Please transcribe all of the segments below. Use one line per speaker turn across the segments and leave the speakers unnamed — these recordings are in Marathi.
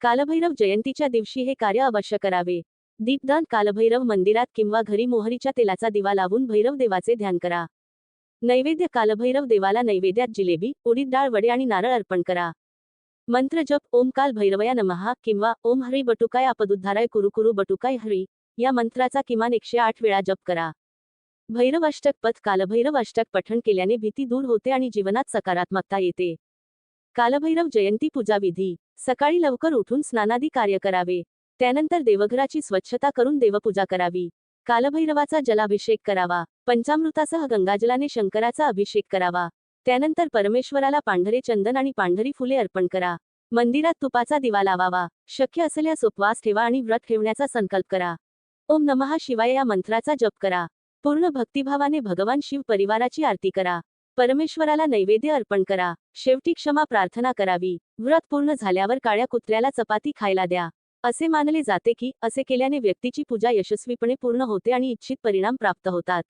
कालभैरव जयंतीच्या दिवशी हे कार्य अवश्य करावे. दीपदान कालभैरव मंदिरात किंवा घरी मोहरीच्या तेलाचा दिवा लावून भैरव देवाचे ध्यान करा. नैवेद्य कालभैरव देवाला नैवेद्यात जिलेबी उडीद डाळ वडे आणि नारळ अर्पण करा. मंत्र जप ओम काल भैरवया नमहा किंवा ओम हरी बटुकाय आपदुद्धाराय कुरुकुरु बटुकाय हरी या मंत्राचा किमान एकशे आठ वेळा जप करा. भैरव अष्टक पथ कालभैरव अष्टक पठण केल्याने भीती दूर होते आणि जीवनात सकारात्मकता येते. कालभैरव जयंती पूजा विधी सकाळी लवकर उठून स्नानादी कार्य करावे. त्यानंतर देवघराची स्वच्छता करून देवपूजा करावी. कालभैरवाचा जलाभिषेक करावा. पंचामृतासह गंगाजलाने शंकराचा अभिषेक करावा. त्यानंतर परमेश्वराला पांढरे चंदन आणि पांढरी फुले अर्पण करा. मंदिरात तुपाचा दिवा लावावा. शक्य असल्यास उपवास ठेवा आणि व्रत ठेवण्याचा संकल्प करा. ओम नमः शिवाय या मंत्राचा जप करा. पूर्ण भक्तिभावाने भगवान शिव परिवाराची आरती करा. परमेश्वराला नैवेद्य अर्पण करा. शेवटी क्षमा प्रार्थना करावी. व्रत पूर्ण झाल्यावर काळ्या कुत्र्याला चपाती खायला द्या. असे मानले जाते की असे केल्याने व्यक्तीची पूजा यशस्वीपणे पूर्ण होते आणि इच्छित परिणाम प्राप्त होतात.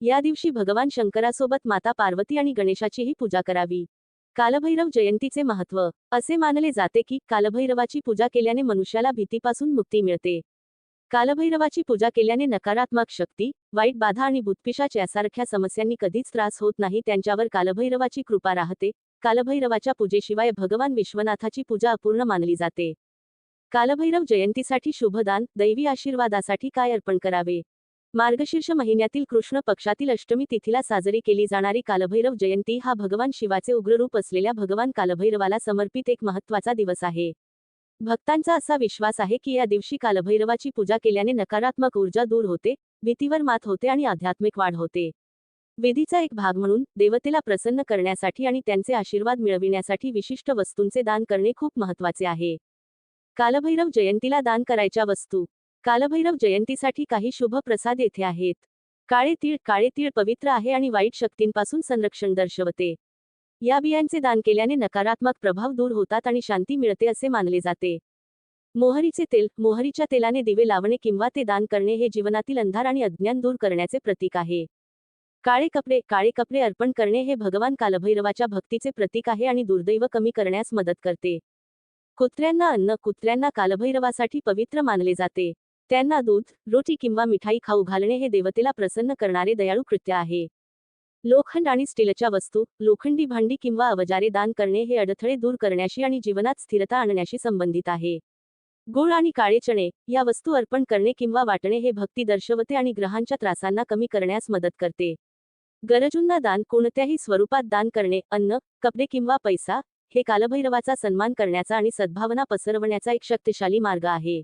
या दिवशी भगवान शंकरासोबत माता पार्वती आणि गणेशाचीही पूजा करावी. कालभैरव जयंतीचे महत्त्व असे मानले जाते की कालभैरवाची पूजा केल्याने मनुष्याला भीतीपासून मुक्ती मिळते. कालभैरवाची पूजा केल्याने नकारात्मक शक्ती वाईट बाधा आणि भूतपिशाच यासारख्या समस्यांनी कधीच त्रास होत नाही त्यांच्यावर कालभैरवाची कृपा राहते. कालभैरवाच्या पूजेशिवाय भगवान विश्वनाथाची पूजा अपूर्ण मानली जाते. कालभैरव जयंतीसाठी शुभदान दैवी आशीर्वादासाठी काय अर्पण करावे? मार्गशीर्ष महिन्यातील कृष्ण पक्षातील अष्टमी तिथीला साजरी केली जाणारी कालभैरव जयंती हा भगवान शिवाचे उग्ररूप असलेल्या भगवान कालभैरवाला समर्पित एक महत्त्वाचा दिवस आहे. भक्तांचा असा विश्वास आहे की या दिवशी कालभैरवाची पूजा केल्याने नकारात्मक ऊर्जा दूर होते भीतीवर मात होते आणि आध्यात्मिक वाढ होते. विधीचा एक भाग म्हणून देवतेला प्रसन्न करण्यासाठी आणि त्यांचे आशीर्वाद मिळविण्यासाठी विशिष्ट वस्तूंचे दान करणे खूप महत्त्वाचे आहे. कालभैरव जयंतीला दान करायच्या वस्तू. कालभैरव जयंतीसाठी काही शुभ प्रसाद येथे आहेत. काळे तीळ काळे तीळ पवित्र आहे आणि वाईट शक्तींपासून संरक्षण दर्शवते. या बियांचे दान केल्याने नकारात्मक प्रभाव दूर होतात आणि शांती मिळते असे मानले जाते. मोहरीचे तेल मोहरीच्या तेलाने दिवे लावणे किंवा ते दान करणे हे जीवनातील अंधार आणि अज्ञान दूर करण्याचे प्रतीक आहे. काळे कपडे काळे कपडे अर्पण करणे हे भगवान कालभैरवाच्या भक्तीचे प्रतीक आहे आणि दुर्दैव कमी करण्यास मदत करते. कुत्र्यांना अन्न कुत्र्यांना कालभैरवासाठी पवित्र मानले जाते. त्यांना दूध रोटी किंवा मिठाई खाऊ घालणे हे देवतेला प्रसन्न करणारे दयाळू कृत्य आहे. लोखंड आणि स्टीलच्या वस्तू लोखंडी भांडी किंवा अवजारे दान करणे हे अडथळे दूर करण्याशी आणि जीवनात स्थिरता आणण्याशी संबंधित आहे. गुळ आणि काळे चणे या वस्तू अर्पण करणे किंवा वाटणे हे भक्ती दर्शवते आणि ग्रहांच्या त्रासांना कमी करण्यास मदत करते. गरजूंना दान कोणत्याही स्वरूपात दान करणे अन्न कपडे किंवा पैसा हे कालभैरवाचा सन्मान करण्याचा आणि सद्भावना पसरवण्याचा एक शक्तिशाली मार्ग आहे.